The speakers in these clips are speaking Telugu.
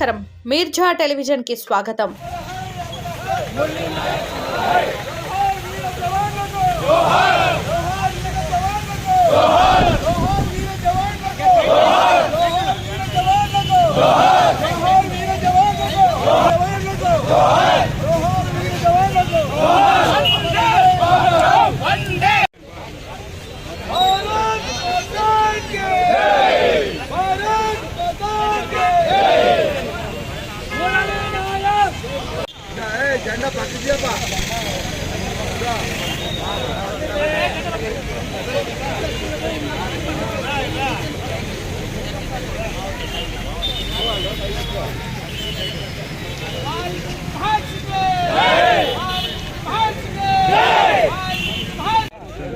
नमस्कार मीर्जा टेलीविज़न की स्वागत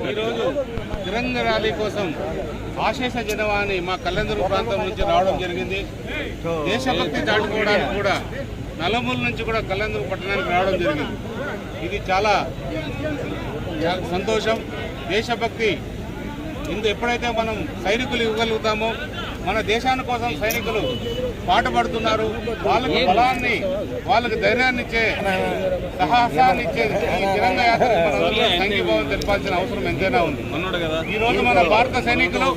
ఈరోజు తిరంగ ర్యాలీ కోసం ఆశేష జనవాణి మా కళ్యాణదుర్గ ప్రాంతం నుంచి రావడం జరిగింది. దేశభక్తి దాటుకోవడానికి కూడా నలుమూల నుంచి కూడా కళ్యాణదుర్గ పట్టణానికి రావడం జరిగింది. ఇది చాలా సంతోషం దేశభక్తి. ఇందు ఎప్పుడైతే మనం సైనికులు ఇవ్వగలుగుతామో మన దేశాని కోసం సైనికులు పాటుపడుతున్నారు వాళ్ళకి బలాన్ని వాళ్ళకి ధైర్యాన్ని ఇచ్చే సాహసాన్ని ఇచ్చే ఈ తిరంగ మనందరం సంఘీభావం తెలపాల్సిన అవసరం ఎంతైనా ఉంది. ఈ రోజు మన భారత సైనికులు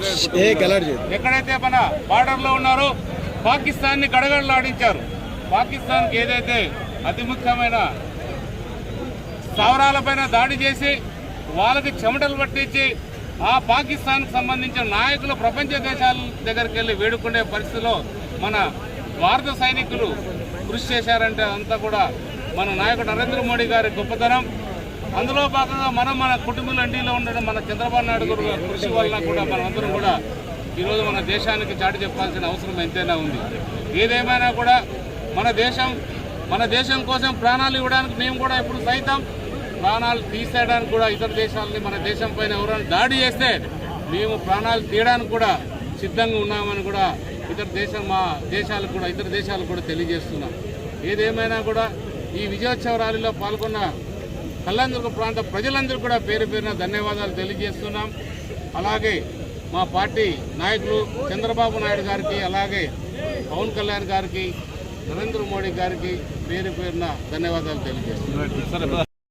ఎక్కడైతే మన బార్డర్లో ఉన్నారో పాకిస్తాన్ని గడగడలాడించారు. పాకిస్తాన్కి ఏదైతే అతి ముఖ్యమైన స్థావరాలపైన దాడి చేసి వాళ్ళకి చెమటలు పట్టించి ఆ పాకిస్తాన్ సంబంధించిన నాయకులు ప్రపంచ దేశాల దగ్గరికి వెళ్ళి వేడుకునే పరిస్థితిలో మన భారత సైనికులు కృషి చేశారంటే అంతా కూడా మన నాయకుడు నరేంద్ర మోడీ గారి గొప్పతనం. అందులో భాగంగా మనం మన కుటుంబ అండీలో ఉండడం మన చంద్రబాబు నాయుడు గారు కృషి వలన కూడా మనందరం కూడా ఈరోజు మన దేశానికి చాటి చెప్పాల్సిన అవసరం ఎంతైనా ఉంది. ఏదేమైనా కూడా మన దేశం మన దేశం కోసం ప్రాణాలు ఇవ్వడానికి మేము కూడా ఇప్పుడు సైతం ప్రాణాలు తీసేయడానికి కూడా ఇతర దేశాలని మన దేశం పైన ఎవరైనా దాడి చేస్తే మేము ప్రాణాలు తీయడానికి కూడా సిద్ధంగా ఉన్నామని కూడా ఇతర దేశం మా దేశాలకు కూడా ఇతర దేశాలకు కూడా తెలియజేస్తున్నాం. ఏదేమైనా కూడా ఈ విజయోత్సవ ర్యాలీలో పాల్గొన్న కళ్యాణదుర్గ ప్రాంత ప్రజలందరూ కూడా పేరు పేరున ధన్యవాదాలు తెలియజేస్తున్నాం. అలాగే మా పార్టీ నాయకులు చంద్రబాబు నాయుడు గారికి అలాగే పవన్ కళ్యాణ్ గారికి నరేంద్ర మోడీ గారికి పేరు పేరున ధన్యవాదాలు తెలియజేస్తున్నాను.